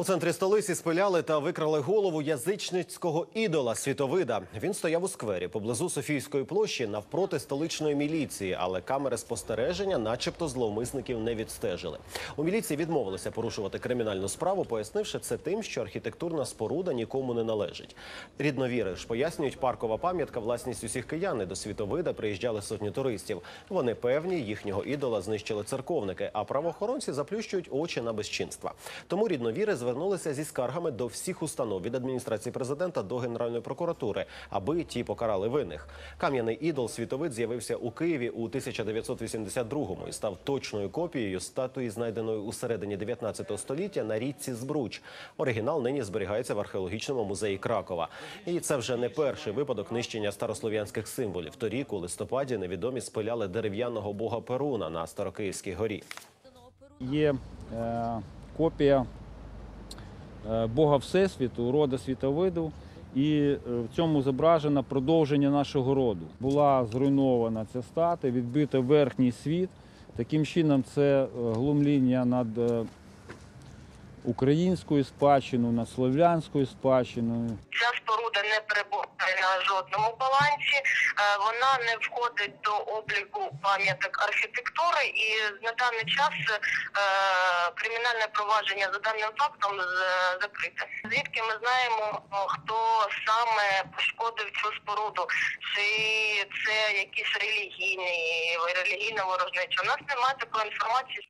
У центрі столиці спиляли та викрали голову язичницького ідола світовида. Він стояв у сквері поблизу Софійської площі навпроти столичної міліції, але камери спостереження, начебто, зловмисників не відстежили. У міліції відмовилися порушувати кримінальну справу, пояснивши це тим, що архітектурна споруда нікому не належить. Рідновіри ж пояснюють, паркова пам'ятка власність усіх киян. До світовида приїжджали сотні туристів. Вони певні, їхнього ідола знищили церковники, а правоохоронці заплющують очі на безчинства. Тому рідновіри звернулися зі скаргами до всіх установ від адміністрації президента до генеральної прокуратури, аби ті покарали винних. Кам'яний ідол світовид з'явився у Києві у 1982-му і став точною копією статуї, знайденої у середині 19 століття на річці Збруч. Оригінал нині зберігається в археологічному музеї Кракова. І це вже не перший випадок нищення старослов'янських символів. Торік у листопаді невідомі спиляли дерев'яного бога Перуна на Старокиївській горі. Є е, копія Бога Всесвіту, рода світовиду, і е, в цьому зображено продовження нашого роду. Була зруйнована ця статуя, відбито верхній світ. Таким чином, це е, глумління над е, українською спадщиною, над слов'янською спадщиною. Не перебуває на жодному балансі. Е, Вона не входить до обліку пам'яток архітектури, і на даний час е, кримінальне провадження за даним фактом закрите. Звідки ми знаємо, хто саме пошкодив цю споруду? Чи це якісь релігійні релігійна ворожнеча? У нас немає такої інформації.